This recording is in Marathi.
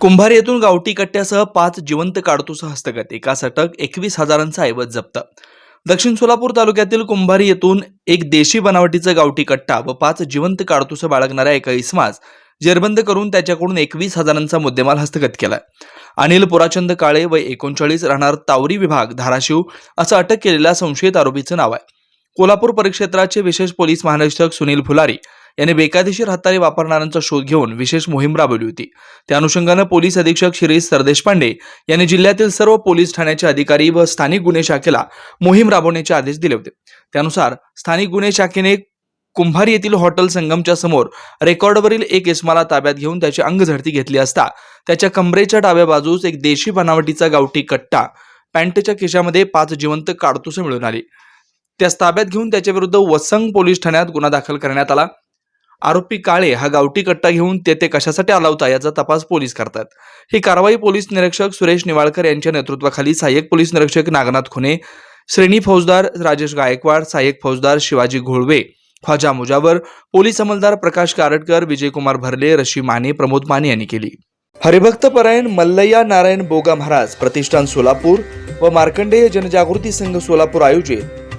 कुंभार येथून गावठी कट्ट्यासह पाच जिवंत काडतूस हस्तगत एकास अटक एकवीस हजारांचा ऐवज जप्त. दक्षिण सोलापूर तालुक्यातील कुंभारी येथून एक देशी बनावटीचं गावठी कट्टा व पाच जिवंत काडतुस बाळगणाऱ्या एका इसमास जेरबंद करून त्याच्याकडून एकवीस हजारांचा मुद्देमाल हस्तगत केलाय अनिल पुराचंद काळे व एकोणचाळीस राहणार तावरी विभाग धाराशिव असं अटक केलेल्या संशयित आरोपीचं नाव आहे. कोल्हापूर परिक्षेत्राचे विशेष पोलीस महानिरीक्षक सुनील फुलारी यांनी बेकायदेशीर हत्यारे वापरणाऱ्यांचा शोध घेऊन विशेष मोहीम राबवली होती. त्या अनुषंगानं पोलीस अधीक्षक शिरीष सरदेशपांडे यांनी जिल्ह्यातील सर्व पोलीस ठाण्याचे अधिकारी व स्थानिक गुन्हे शाखेला मोहीम राबवण्याचे आदेश दिले होते. त्यानुसार स्थानिक गुन्हे शाखेने कुंभार येथील हॉटेल संगमच्या समोर रेकॉर्डवरील एक इस्माला ताब्यात घेऊन त्याची अंगझडती घेतली असता त्याच्या कमरेच्या डाव्या बाजूस एक देशी बनावटीचा गावठी कट्टा पॅन्टच्या खिशामध्ये पाच जिवंत काडतुसे मिळून आली. त्यास ताब्यात घेऊन त्याच्याविरुद्ध वसंग पोलीस ठाण्यात गुन्हा दाखल करण्यात आला. आरोपी काळे हा गावठी कट्टा घेऊन तेथे कशासाठी आला होता याचा तपास पोलीस करतात. ही कारवाई पोलीस निरीक्षक सुरेश निवाळकर यांच्या नेतृत्वाखाली सहाय्यक पोलीस निरीक्षक नागनाथ खुने श्रेणी फौजदार राजेश गायकवाड सहाय्यक फौजदार शिवाजी घोळवे ख्वाजा मुजावर पोलीस अंमलदार प्रकाश कारटकर विजयकुमार भरले रशी माने प्रमोद माने यांनी केली. हरिभक्त परायण मल्लय्या नारायण बोगा महाराज प्रतिष्ठान सोलापूर व मार्कंडेय जनजागृती संघ सोलापूर आयोजित